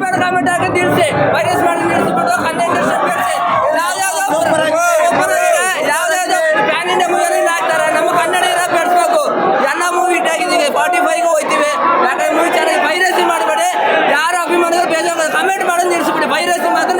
ಸರ್ಕಾರ ಗೌರ್ಮೆಂಟ್ ನಿಲ್ಲಿಸಿ ವೈರಸ್ ಮಾಡಿ ನಿಲ್ಲಿಸ್ಬಿಟ್ಟು ಹನ್ನೆರಡು ವರ್ಷ ಕಳಿಸಿ ಯಾವುದಾದ್ರು ಪ್ಯಾನ್ ಇಂಡಿಯಾ ಹಾಕ್ತಾರೆ ನಮ್ಮ ಕನ್ನಡ ಇರೋ ಎಲ್ಲ ಮೂವಿ ಹಿಟ್ ಆಗಿದ್ದೀವಿ. ಫಾರ್ಟಿ ಫೈವ್ಗೆ ಯಾಕಂದ್ರೆ ಮೂವಿ ಮಾಡಬೇಡಿ. ಯಾರು ಅಭಿಮಾನಿಗಳು ಬೇಜಾರು ಕಮೆಂಟ್ ಮಾಡೋದು ನಿಲ್ಲಿಸ್ಬಿಡಿ ವೈರಸ್ ಮಾತ್ರ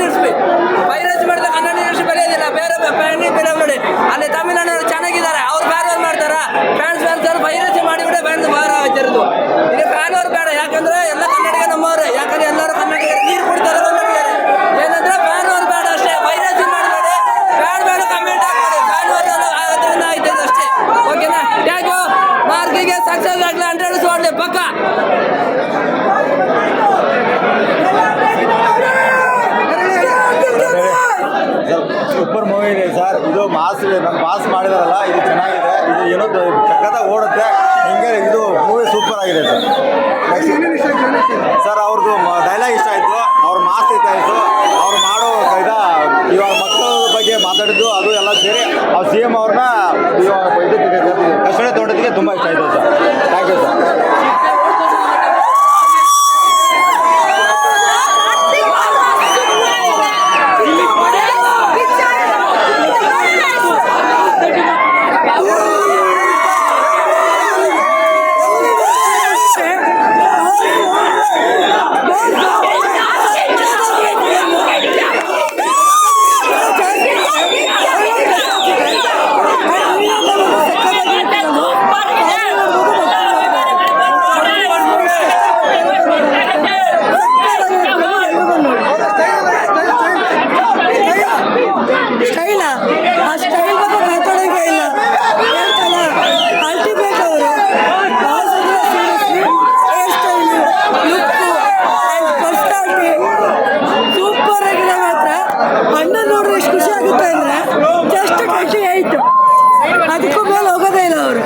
ಪಾಸ್ ಮಾಡಿದಾರಲ್ಲ ಇದು ಚೆನ್ನಾಗಿದೆ ಇದು ಏನೋ ಚಕ್ಕದ ಓಡುತ್ತೆ ಹಿಂಗೆ ಇದು ಮೂವಿ ಸೂಪರ್ ಆಗಿದೆ ಸರ್ ಸರ್ ಅವ್ರದ್ದು ಡೈಲಾಗ್ ಇಷ್ಟ ಆಯಿತು? ಅವ್ರ ಮಾಸ್ಕ್ ಇಷ್ಟ ಆಯಿತು ಅವ್ರು ಮಾಡೋ ಇದ ಇವಾಗ ಮಕ್ಕಳ ಬಗ್ಗೆ ಮಾತಾಡಿದ್ದು ಅದು ಎಲ್ಲ ಸೇರಿ ಅವ್ರು ಸಿ ಎಂ ಅವ್ರನ್ನ ಇವಾಗ ಇದು. ಅದಕ್ಕೂ ಮೇಲೆ ಹೋಗೋದೇ ಇಲ್ಲ ಅವರು.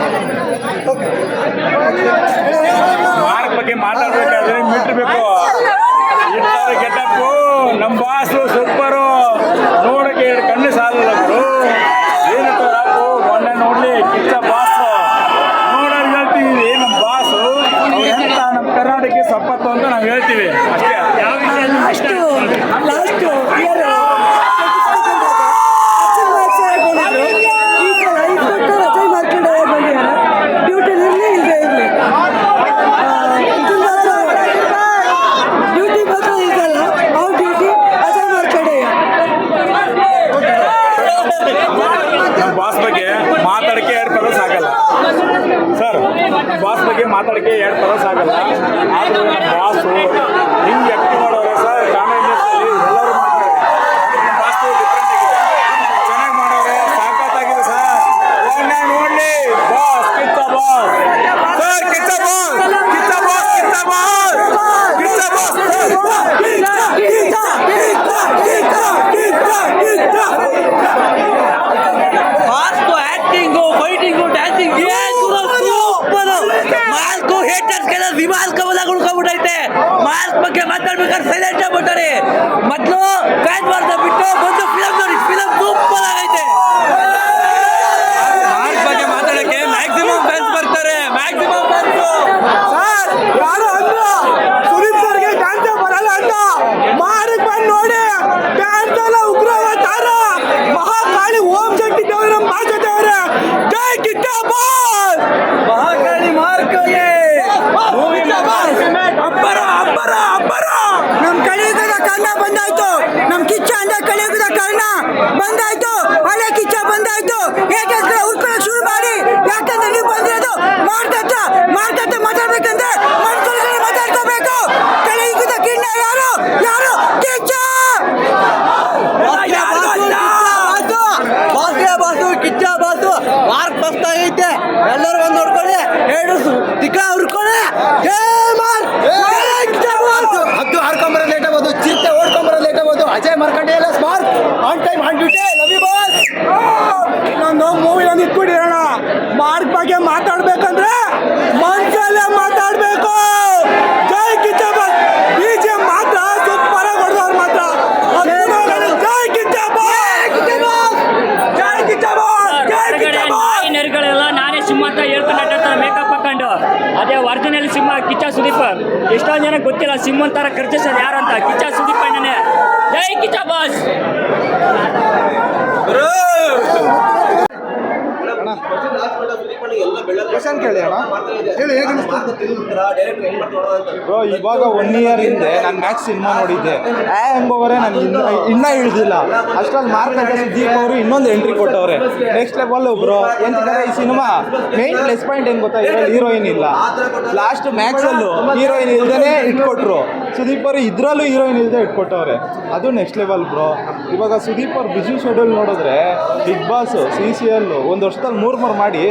ಮಾರ್ಕ್ ಬಗ್ಗೆ ಮಾತಾಡ್ಬೇಕಾದ್ರೆ ಮೀಟರ್ ಬೇಕು. ನಮ್ಮ ಬಾಸು ಸೂಪರ್. ಬಗ್ಗೆ ಮಾತಾಡಕ್ಕೆ ಎರಡು ಪದ ಸಾಗಲ್ಲ ಸರ್ ಬಾಸ್ ಬಗ್ಗೆ ಮಾತಾಡಕ್ಕೆ ಎರಡು ಪದ ಸಾಗಲ್ಲ ಬಾಸ್ ಹಿಂಗೆ ಆಕ್ಟ್ ಮಾಡೋರು ಸರ್ ಕಾಮೇಜ್ ಎಲ್ಲರೂ ಮಾಡ್ತಾರೆ প্রকার ಕಳಿಸು ತಿಕ್ಕ ಅವ್ರು ಕೊಡ ಹದ್ದು ಹಾರ್ಕೊಂಬರೋದು ಲೇಟ್ ಆಗ್ಬೋದು ಚಿರತೆ ಓಡ್ಕೊಂಬರೋದು ಲೇಟ್ ಆಗ್ಬೋದು. ಅಜಯ್ ಮಾರ್ಕಂಡೆ ಎಲ್ಲ smart on time on duty love you Kichcha Sudeep. ಎಷ್ಟೊಂದು ಜನ ಗೊತ್ತಿಲ್ಲ ಸಿಮ್ಮನ್ ಥರ ಯಾರು ಅಂತ. ಕಿಚ್ಚ ಸುದೀಪ್ ಅಣ್ಣನೇ ಜೈ ಕಿಚ್ಚ ಬಾಸ್. ಕ್ವಶನ್ ಕೇಳಿ ಹೇಳಿ ಹೇಗೆ ಬ್ರೋ ಇವಾಗ ಒನ್ ಇಯರ್ ಹಿಂದೆ ನಾನು ಮ್ಯಾಚ್ ಸಿನಿಮಾ ನೋಡಿದ್ದೆ. ಆ ಎಂಬವರೇ ನನಗೆ ಇನ್ನ ಇನ್ನೂ ಇಳಿದಿಲ್ಲ. ಅಷ್ಟ್ರಲ್ಲಿ ಮಾರ್ಕ್ ಅಂತ ಸುದೀಪ್ ಅವರು ಇನ್ನೊಂದು ಎಂಟ್ರಿ ಕೊಟ್ಟವ್ರೆ. ನೆಕ್ಸ್ಟ್ ಲೆವೆಲ್ ಬ್ರೋ ಎಂತಿದ್ದಾರೆ ಈ ಸಿನಿಮಾ ಮೇನ್ ಪ್ಲಸ್ ಪಾಯಿಂಟ್ ಏನು ಗೊತ್ತಾ? ಇದ್ರಲ್ಲಿ ಹೀರೋಯಿನ್ ಇಲ್ಲ. ಲಾಸ್ಟ್ ಮ್ಯಾಕ್ಸಲ್ಲೂ ಹೀರೋಯಿನ್ ಇಲ್ದೇ ಇಟ್ಕೊಟ್ರು. ಸುದೀಪ್ ಅವರು ಇದರಲ್ಲೂ ಹೀರೋಯಿನ್ ಇಲ್ಲದೆ ಇಟ್ಕೊಟ್ಟವ್ರೆ. ಅದು ನೆಕ್ಸ್ಟ್ ಲೆವೆಲ್ ಬ್ರೋ. ಇವಾಗ ಸುದೀಪ್ ಅವ್ರು ಬಿಸಿ ಶೆಡ್ಯೂಲ್ ನೋಡಿದ್ರೆ Bigg Boss C C L ಒಂದು ವರ್ಷದಲ್ಲಿ ಮೂರು ಮೂರು ಮಾಡಿ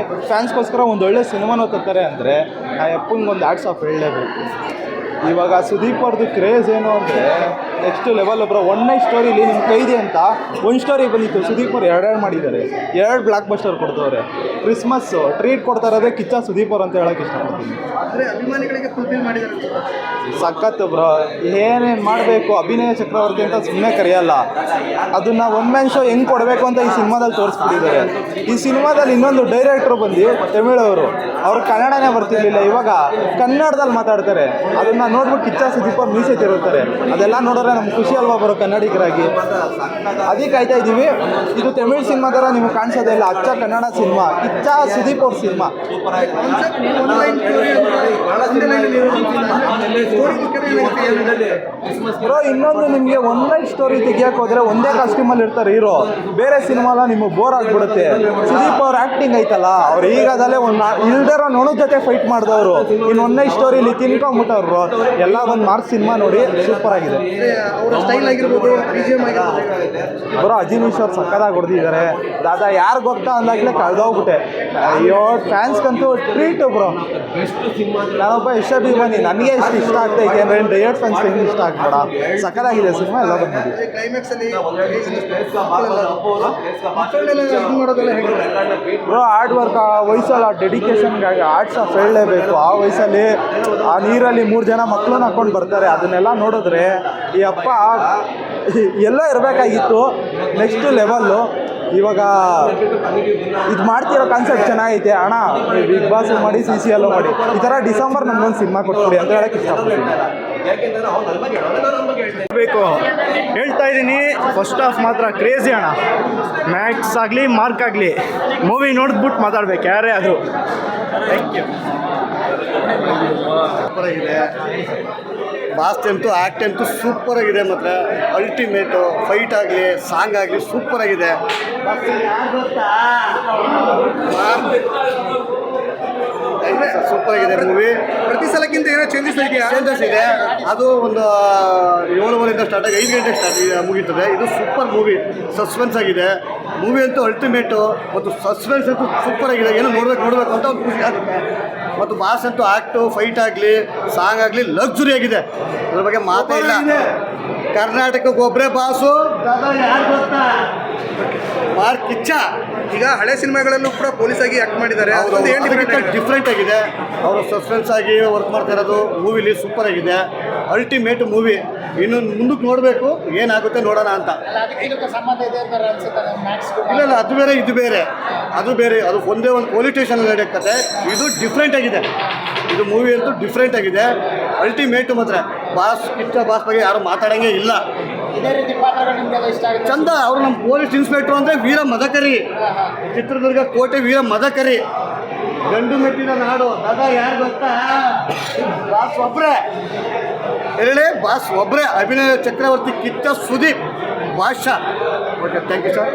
ಫ್ಯಾನ್ಸ್ಗೋಸ್ಕರ ಒಂದು ಒಳ್ಳೆ ಸಿನಿಮಾನ ತರ್ತಾರೆ ಅಂದರೆ ಆ ಅಪ್ಪಂಗೆ ಒಂದು ಆರ್ಟ್ಸ್ ಆಫ್ ಹೇಳಲೇಬೇಕು ಇವಾಗ ಸುದೀಪ್ ಅವ್ರದ್ದು ಕ್ರೇಜ್ ಏನು ಅಂದರೆ ನೆಕ್ಸ್ಟ್ ಲೆವೆಲ್ ಒಬ್ಬರ ಒನ್ ನೈಟ್ ಸ್ಟೋರಿಲಿ ನಿಮ್ಮ ಕೈದೆ ಅಂತ ಒಂದು ಸ್ಟೋರಿ ಬಂದಿತ್ತು. ಸುದೀಪ್ ಅವ್ರು ಎರಡೆರಡು ಮಾಡಿದ್ದಾರೆ. ಎರಡು ಬ್ಲಾಕ್ ಬಸ್ಟರ್ ಕೊಡ್ತವ್ರೆ. ಕ್ರಿಸ್ಮಸ್ ಟ್ರೀಟ್ ಕೊಡ್ತಾ ಇರೋದೇ ಕಿಚ್ಚ ಸುದೀಪ್ ಅವ್ರು ಅಂತ ಹೇಳೋಕೆ ಇಷ್ಟಪಡ್ತೀನಿ. ಅಭಿಮಾನಿಗಳಿಗೆ ಫುಲ್ಫಿಲ್ ಮಾಡಿದ್ದಾರೆ ಸಖತ್ತು ಬ್ರೋ ಏನೇನು ಮಾಡಬೇಕು? ಅಭಿನಯ ಚಕ್ರವರ್ತಿ ಅಂತ ಸುಮ್ಮನೆ ಕರೆಯಲ್ಲ. ಅದನ್ನು ಒನ್ ಮ್ಯಾನ್ ಶೋ ಹೆಂಗೆ ಕೊಡಬೇಕು ಅಂತ ಈ ಸಿನಿಮಾದಲ್ಲಿ ತೋರಿಸ್ಬಿಟ್ಟಿದ್ದಾರೆ. ಈ ಸಿನಿಮಾದಲ್ಲಿ ಇನ್ನೊಂದು ಡೈರೆಕ್ಟ್ರು ಬಂದು ತಮಿಳವರು ಅವ್ರು. ಕನ್ನಡನೇ ಬರ್ತಿರ್ಲಿಲ್ಲ. ಇವಾಗ ಕನ್ನಡದಲ್ಲಿ ಮಾತಾಡ್ತಾರೆ. ಅದನ್ನು ನೋಡ್ಬಿಟ್ಟು ಕಿಚ್ಚ ಸುದೀಪ್ ಅವ್ರು ಮೀಸೆ ತಿರುತ್ತಾರೆ ಅದೆಲ್ಲ ನಮ್ಗೆ ಖುಷಿ ಅಲ್ವಾ ಬರೋ ಕನ್ನಡಿಗರಾಗಿ? ಅದಕ್ಕೆ ಕಾಯ್ತಾ ಇದ್ದೀವಿ. ಇದು ತಮಿಳ್ ಸಿನಿಮಾ ಥರ ನಿಮ್ಗೆ ಕಾಣಿಸೋದೇ ಇಲ್ಲ. ಅಚ್ಚ ಕನ್ನಡ ಸಿನಿಮಾ. ಕಿಚ್ಚ ಸುದೀಪ್ ಅವ್ರ ಸಿನಿಮಾ. ಬ್ರೋ ಇನ್ನೊಂದು ನಿಮಗೆ ಲೈಫ್ ಸ್ಟೋರಿ ತೆಗಿಯಕ್ಕೆ ಹೋದ್ರೆ ಒಂದೇ ಕಾಸ್ಟ್ಯೂಮಲ್ಲಿ ಇರ್ತಾರೆ ಹೀರೋ. ಬೇರೆ ಸಿನಿಮಾಲ ನಿಮಗೆ ಬೋರ್ ಆಗಿಬಿಡುತ್ತೆ. ಸುದೀಪ್ ಅವ್ರ ಆ್ಯಕ್ಟಿಂಗ್ ಐತಲ್ಲ. ಅವ್ರು ಈಗಾದಲ್ಲೇ ಒಂದು ಇಲ್ದಿರೋ ನೋಡೋ ಜೊತೆ ಫೈಟ್ ಮಾಡಿದವರು. ಇನ್ನು ಲೈಫ್ ಸ್ಟೋರಿಲಿ ತಿನ್ಕೊಂಬಿಟ್ಟವ್ರು. ಎಲ್ಲ ಒಂದು ಮಾರ್ಕ್ ಸಿನಿಮಾ ನೋಡಿ ಸೂಪರ್ ಆಗಿದೆ. ಅವರ ಸ್ಟೈಲ್ ಆಗಿರ್ಬೋದು ಬಿಜಿಎಂ ಆಗಿರ್ಬೋದು. ಬ್ರೋ ಅಜಿನೀಶ್ ಅವ್ರು ಸಕ್ಕದಾಗಿ ಹೊಡೆದಿದ್ದಾರೆ. ದಾದಾ ಯಾರು ಗೊತ್ತಾ ಅಂದಾಗಲೇ ಕಳೆದೋಗ್ಬಿಟ್ಟೆ. ಅಯ್ಯೋ ಫ್ಯಾನ್ಸ್ಗಂತೂ ಟ್ರೀಟ್ ಬ್ರೋ ನಾನೊಬ್ಬ ಇಷ್ಟ ಬನ್ನಿ ನನಗೆ ಇಷ್ಟು ಇಷ್ಟ ಆಗ್ತಾ ಇದೆ ಅಂದರೆ ಡಯಟ್ ಫ್ಯಾನ್ಸ್ ಹೆಂಗೆ ಇಷ್ಟ ಆಗ್ಬೇಡ? ಸಕ್ಕದಾಗಿದೆ ಸಿನಿಮಾ ಎಲ್ಲ ಬಂದಿದೆ ಬ್ರೋ ಹಾರ್ಡ್ ವರ್ಕ್ ಆ ವಯಸ್ಸಲ್ಲಿ ಆ ಡೆಡಿಕೇಶನ್ಗಾಗಿ ಆರ್ಟ್ಸ್ ಆಫ್ ಹೇಳಲೇಬೇಕು. ಆ ವಯಸ್ಸಲ್ಲಿ ಆ ನೀರಲ್ಲಿ ಮೂರು ಜನ ಮಕ್ಕಳನ್ನ ಹಾಕೊಂಡು ಬರ್ತಾರೆ. ಅದನ್ನೆಲ್ಲ ನೋಡಿದ್ರೆ ಈ ಅಪ್ಪ ಎಲ್ಲ ಇರಬೇಕಾಗಿತ್ತು. ನೆಕ್ಸ್ಟ್ ಲೆವೆಲ್ಲು ಇವಾಗ ಇದು ಮಾಡ್ತಿರೋ ಕಾನ್ಸೆಪ್ಟ್ ಚೆನ್ನಾಗೈತೆ. ಅಣ್ಣ ಬಿಗ್ ಬಾಸ್ ಮಾಡಿ ಸಿ ಸಿ ಎಲ್ ಮಾಡಿ. ಈ ಥರ ಡಿಸೆಂಬರ್ ನಮ್ಗೊಂದು ಸಿನಿಮಾ ಕೊಟ್ಕೊಡಿ ಅಂತ ಹೇಳಕ್ಕೆ ಇಷ್ಟಪಡ್ತೀನಿ. ಬೇಕು ಹೇಳ್ತಾ ಇದ್ದೀನಿ. ಫಸ್ಟ್ ಆಫ್ ಮಾತ್ರ ಕ್ರೇಜಿ ಅಣ್ಣ. ಮ್ಯಾಕ್ಸ್ ಆಗಲಿ ಮಾರ್ಕ್ ಆಗಲಿ. ಮೂವಿ ನೋಡಿದ್ಬಿಟ್ಟು ಮಾತಾಡ್ಬೇಕು, ಯಾರೇ ಆದರೂ. ಥ್ಯಾಂಕ್ ಯು ಬಾಸ್ ಅಂತೂ ಆ್ಯಕ್ಟ್ ಅಂತೂ ಸೂಪರ್ ಆಗಿದೆ ಮಾತ್ರ. ಅಲ್ಟಿಮೇಟು ಫೈಟ್ ಆಗಲಿ ಸಾಂಗ್ ಆಗಲಿ ಸೂಪರ್ ಆಗಿದೆ. ಸೂಪರ್ ಆಗಿದೆ ಮೂವಿ ಪ್ರತಿ ಸಲಕ್ಕಿಂತ ಏನೋ ಚೇಂಜಸ್ ಇದೆಯಾ? ಚೇಂಜಸ್ ಇದೆ. ಅದು ಒಂದು ಏಳುವರೆಯಿಂದ ಸ್ಟಾರ್ಟ್ ಆಗಿ ಐದು ಗಂಟೆ ಸ್ಟಾರ್ಟ್ ಮುಗೀತದೆ. ಇದು ಸೂಪರ್ ಮೂವಿ ಸಸ್ಪೆನ್ಸ್ ಆಗಿದೆ. ಮೂವಿ ಅಂತೂ ಅಲ್ಟಿಮೇಟು ಮತ್ತು ಸಸ್ಪೆನ್ಸ್ ಅಂತೂ ಸೂಪರ್ ಆಗಿದೆ. ಏನೋ ನೋಡ್ಬೇಕು ನೋಡಬೇಕು ಅಂತ ಒಂದು ಖುಷಿ ಆಗುತ್ತೆ. ಮತ್ತು ಬಾಸ್ ಅಂತೂ ಆ್ಯಕ್ಟು ಫೈಟ್ ಆಗಲಿ ಸಾಂಗ್ ಆಗಲಿ ಲಕ್ಸುರಿ ಆಗಿದೆ. ಅದ್ರ ಬಗ್ಗೆ ಮಾತೇ ಇಲ್ಲ. ಕರ್ನಾಟಕಕ್ಕೆ ಒಬ್ಬರೇ ಬಾಸು ಮಾರ್ಕ್ ಕಿಚ್ಚ. ಈಗ ಹಳೆ ಸಿನಿಮಾಗಳಲ್ಲೂ ಕೂಡ ಪೊಲೀಸ್ ಆಗಿ ಆಕ್ಟ್ ಮಾಡಿದ್ದಾರೆ. ಡಿಫ್ರೆಂಟ್ ಆಗಿದೆ? ಅವರು ಸಸ್ಪೆನ್ಸ್ ಆಗಿ ವರ್ಕ್ ಮಾಡ್ತಾ ಇರೋದು ಮೂವಿಲಿ ಸೂಪರ್ ಆಗಿದೆ. ಅಲ್ಟಿಮೇಟ್ ಮೂವಿ ಇನ್ನು ಮುಂದಕ್ಕೆ ನೋಡಬೇಕು ಏನಾಗುತ್ತೆ ನೋಡೋಣ ಅಂತ. ಇಲ್ಲ ಇಲ್ಲ ಅದು ಬೇರೆ ಇದು ಬೇರೆ. ಅದು ಬೇರೆ ಅದು ಒಂದೇ ಒಂದು ಪೊಲೀಸ್ ಸ್ಟೇಷನ್ ನಡೆಯುತ್ತೆ. ಇದು ಡಿಫ್ರೆಂಟ್ ಆಗಿದೆ. ಇದು ಮೂವಿ ಅಂತೂ ಡಿಫ್ರೆಂಟ್ ಆಗಿದೆ. ಅಲ್ಟಿಮೇಟ್ ಮಾತ್ರ. ಬಾಸ್ ಕಿಚ್ಚ ಬಾಸ್ ಬಗ್ಗೆ ಯಾರು ಮಾತಾಡಂಗೆ ಇಲ್ಲ. ಚಂದ ಅವರು ನಮ್ಮ ಪೊಲೀಸ್ ಇನ್ಸ್ಪೆಕ್ಟರ್ ಅಂದರೆ ವೀರ ಮದಕರಿ. ಚಿತ್ರದುರ್ಗ ಕೋಟೆ ವೀರ ಮದಕರಿ. ಗಂಡು ಮೆಟ್ಟಿನ ನಾಡು ದಾದಾ ಯಾರು ಗೊತ್ತಾ? ಬಾಸ್ ಒಬ್ರೆ. ಹೇಳಿ ಬಾಸ್ ಒಬ್ಬರೇ ಅಭಿನಯ ಚಕ್ರವರ್ತಿ ಕಿತ್ತ Sudeep. Basha okay thank you sir